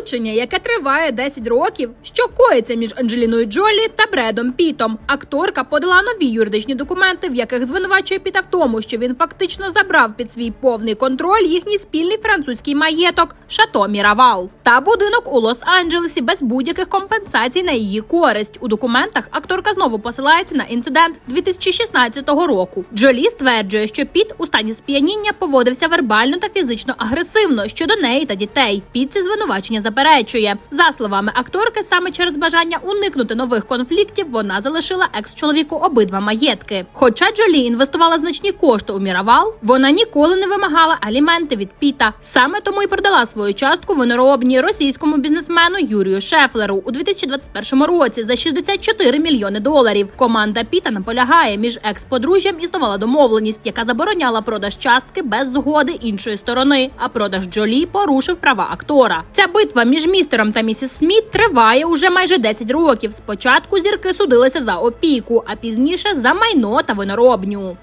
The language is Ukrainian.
розлучення, яке триває 10 років, що коїться між Анджеліною Джолі та Бредом Пітом. Акторка подала нові юридичні документи, в яких звинувачує Піта в тому, що він фактично забрав під свій повний контроль їхній спільний французький маєток Шато Міравал та будинок у Лос-Анджелесі без будь-яких компенсацій на її користь. У документах акторка знову посилається на інцидент 2016 року. Джолі стверджує, що Піт у стані сп'яніння поводився вербально та фізично агресивно щодо неї та дітей. Піт ці звинувачення заперечує. За словами акторки, саме через бажання уникнути нових конфліктів вона залишила екс-чоловіку обидва маєтки. Хоча Джолі інвестувала значні кошти у Міравал, вона ніколи не вимагала аліменти від Піта. Саме тому й продала свою частку виноробній російському бізнесмену Юрію Шефлеру у 2021 році за 64 мільйони доларів. Команда Піта наполягає між екс-подружжям існувала домовленість, яка забороняла продаж частки без згоди іншої сторони. А продаж Джолі порушив права актора. Ця битва між містером та місіс Сміт триває уже майже 10 років. Спочатку зірки судилися за опіку, а пізніше за майно та виноробню.